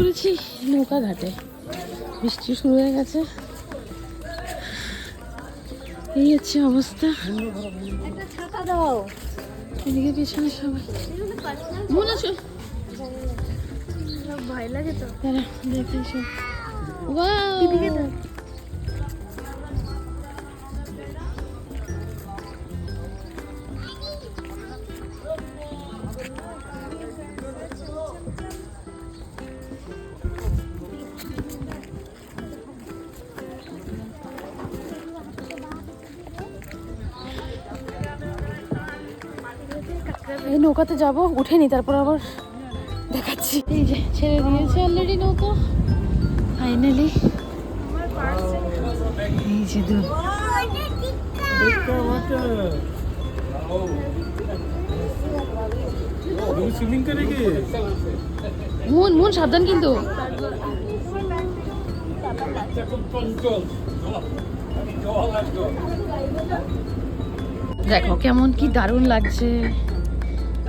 পড়েছি নৌকা ঘাটে। বৃষ্টি শুরু হয়ে গেছে। এই হচ্ছে অবস্থা। এদিকে পিছনে সবাই। মনে আছো ভয় লাগে তো। দেখে এসো এই নৌকাতে যাব, উঠেনি, তারপর আবার দেখাচ্ছি। এই যে, ছেড়ে দিয়েছে অলরেডি নৌকা। ফাইনালি এই যে দু মন মন সাবধান কিন্তু। দেখো কেমন কি দারুণ লাগছে।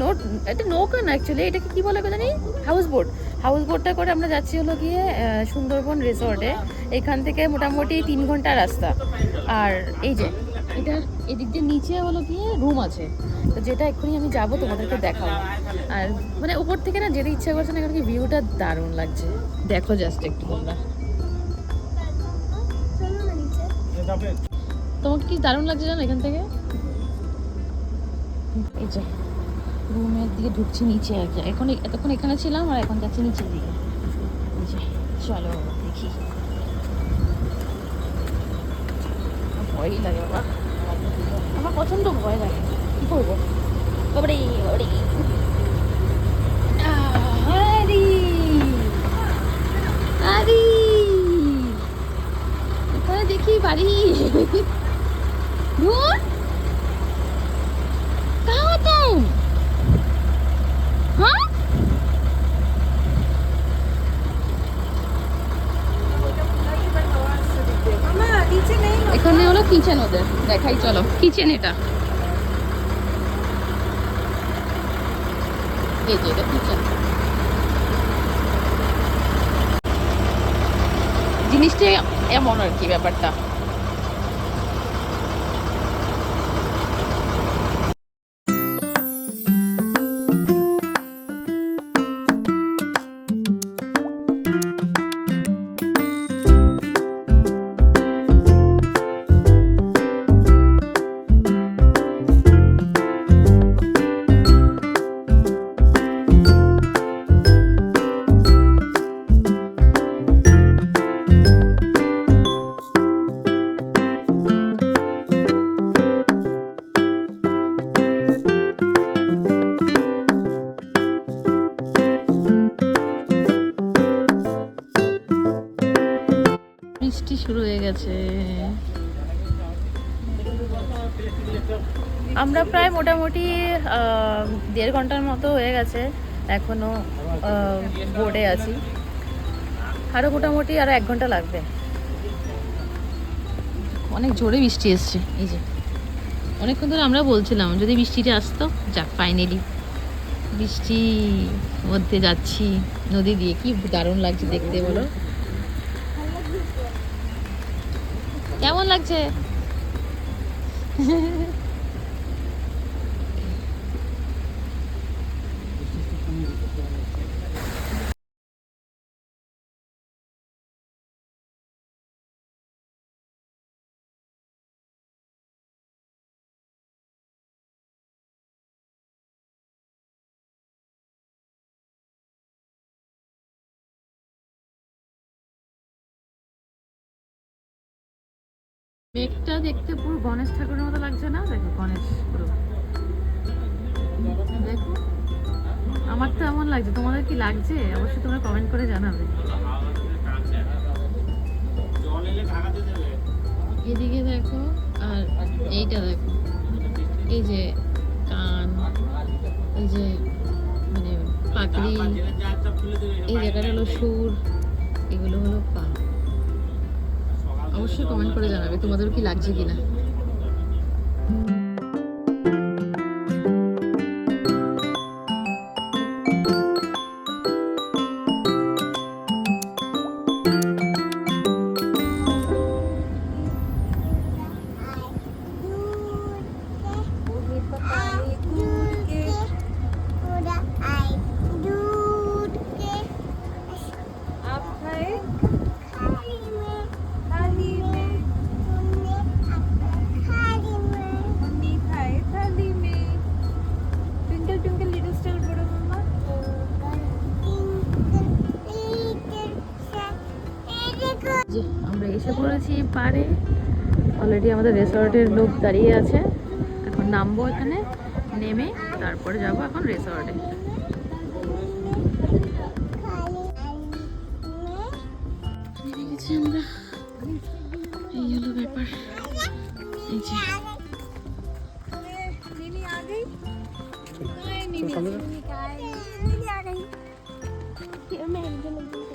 নোট এটা নৌকা না অ্যাকচুয়ালি এটাকে কি বলে জানি হাউস বোট হাউস বোটটা করে আমরা যাচ্ছি হলো গিয়ে সুন্দরবন রিসর্টে এখান থেকে মোটামুটি তিন ঘণ্টা রাস্তা। আর এই যে, এটা এদিক দিয়ে নিচে হলো গিয়ে রুম আছে। তো যেটা এক্ষুনি আমি যাব, তোমাদেরকে দেখাবো। আর মানে উপর থেকে না যেতে ইচ্ছা করছে না, কারণ কি ভিউটা দারুণ লাগছে। দেখো জাস্ট একটু তোমরা। তোমাকে কি দারুণ লাগছে জানো এখান থেকে? এই যে। রুমের দিকে ঢুকছি নিচে আর কি। এখন এতক্ষণ এখানে ছিলাম আর এখন যাচ্ছি নিচের দিকে। চলো দেখি। ভয়ই লাগে বাবা। আমার প্রচণ্ড ভয় লাগে। কি করব? এখানে দেখি বাড়ি। दूर কিচেন ওদের। দেখাই চলো। কিচেন এটা। যে কিচেন জিনিসটা এমন আর কি ব্যাপারটা। বৃষ্টি শুরু হয়ে গেছে। আমরা প্রায় মোটামুটি দেড় ঘণ্টার মতো হয়ে গেছে এখনও বোর্ডে আছি। আরও মোটামুটি আরও এক ঘণ্টা লাগবে। অনেক জোরে বৃষ্টি এসছে, এই যে। অনেকক্ষণ ধরে আমরা বলছিলাম, যদি বৃষ্টিটা আসতো, যাক ফাইনালি বৃষ্টি মধ্যে যাচ্ছি, নদী দিয়ে, কি দারুণ লাগছে দেখতে, বলো। কেমন লাগছে? মেঘটা দেখতে পুরো গণেশ ঠাকুরের মতো লাগছে না? দেখো, গণেশ পুরো। দেখো আমার তো এমন লাগছে। তোমাদের কি লাগছে? অবশ্যই তোমরা কমেন্ট করে জানাবে। এদিকে দেখো, আর এইটা দেখো। এই যে কান, এই যে মানে পাকড়ি এই জায়গাটা হলো সুর, এগুলো হলো পা। অবশ্যই কমেন্ট করে জানাবে তোমাদের কি লাগছে কিনা? এসে পড়েছি পারে অলরেডি আমাদের রেসর্টের লোক দাঁড়িয়ে আছে। এখন নামবো এখানে নেমে তারপরে যাব এখন রেসর্টে আমরা। এই হলো ব্যাপার। এই যে। नीनी